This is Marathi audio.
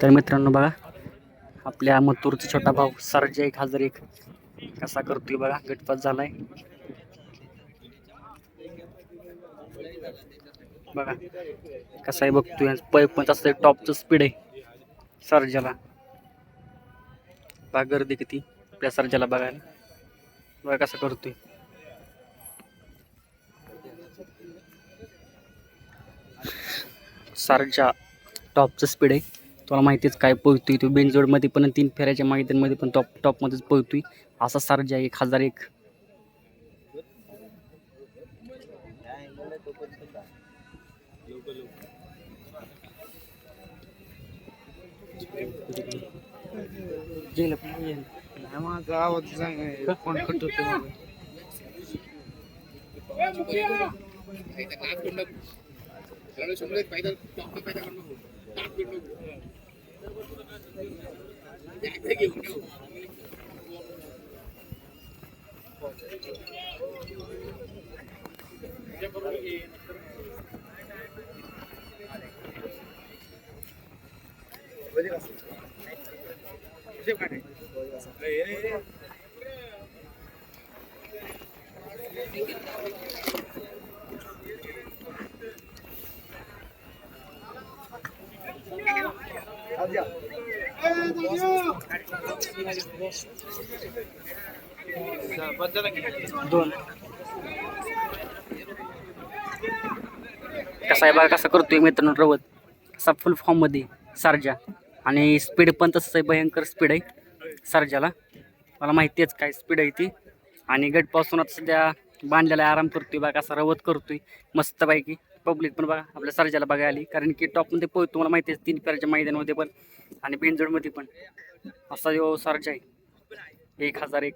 तर मित्रांनो बघा आपल्या मतूरचा छोटा भाऊ सरजा एक हजार एक. कसा करतोय बघा गटपात झालाय. बघा कसा आहे बघतोय. पै पण तसं टॉपचं स्पीड आहे सरजाला. बघा गर्दी किती आपल्या सरजाला बघायला. बघा कसा करतोय. सारजा टॉपचं स्पीड आहे. तुम्हाला माहितीच काय पळतोय तो. बेंजोडमध्ये पण तीन फेऱ्याच्या मैदानमध्ये पण टॉप टॉपमध्येच पळतोय. असा सरजा एक हजार एक. माझा आवाज फोन कट 어디 갔어? 이제 가네. 어디 갔어? 네. 가자. दोन. कसा आहे बघा कसा करतोय मित्रांनो रवत? असा फुल फॉर्ममध्ये सारजा. आणि स्पीड पण तसंच आहे भयंकर स्पीड आहे सारजाला. मला माहिती आहेच काय स्पीड आहे ती. आणि गटपासून आता सध्या बांधलेला आराम करतोय बा कसा रवत करतोय मस्तपैकी. पब्लिक पण बघा आपल्या सरजाला बघायला आली. कारण की टॉपमध्ये पोहोच तुम्हाला माहिती आहे तीन पेराच्या मैदानामध्ये पण आणि बेंजोडमध्ये पण. असा जो सरजा आहे एक हजार एक.